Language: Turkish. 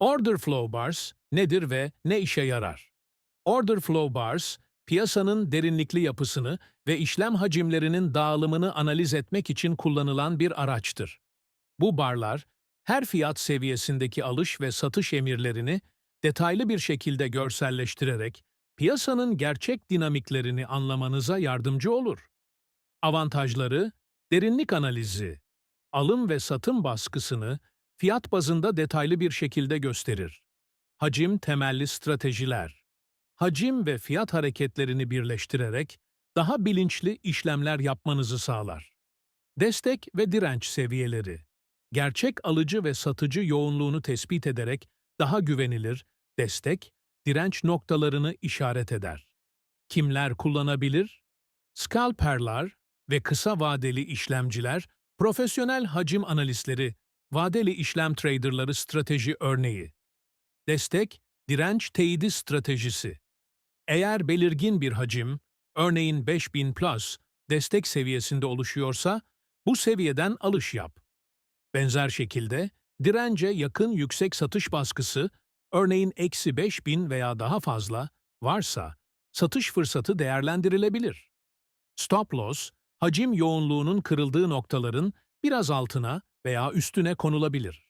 Order flow bars nedir ve ne işe yarar? Order flow bars, piyasanın derinlikli yapısını ve işlem hacimlerinin dağılımını analiz etmek için kullanılan bir araçtır. Bu barlar, her fiyat seviyesindeki alış ve satış emirlerini detaylı bir şekilde görselleştirerek piyasanın gerçek dinamiklerini anlamanıza yardımcı olur. Avantajları, derinlik analizi, alım ve satım baskısını fiyat bazında detaylı bir şekilde gösterir. Hacim temelli stratejiler. Hacim ve fiyat hareketlerini birleştirerek daha bilinçli işlemler yapmanızı sağlar. Destek ve direnç seviyeleri. Gerçek alıcı ve satıcı yoğunluğunu tespit ederek daha güvenilir, destek, direnç noktalarını işaret eder. Kimler kullanabilir? Scalperlar ve kısa vadeli işlemciler, profesyonel hacim analistleri, vadeli işlem traderları strateji örneği. Destek, direnç teyidi stratejisi. Eğer belirgin bir hacim, örneğin 5000 plus, destek seviyesinde oluşuyorsa, bu seviyeden alış yap. Benzer şekilde, dirence yakın yüksek satış baskısı, örneğin eksi 5000 veya daha fazla, varsa, satış fırsatı değerlendirilebilir. Stop loss, hacim yoğunluğunun kırıldığı noktaların biraz altına veya üstüne konulabilir.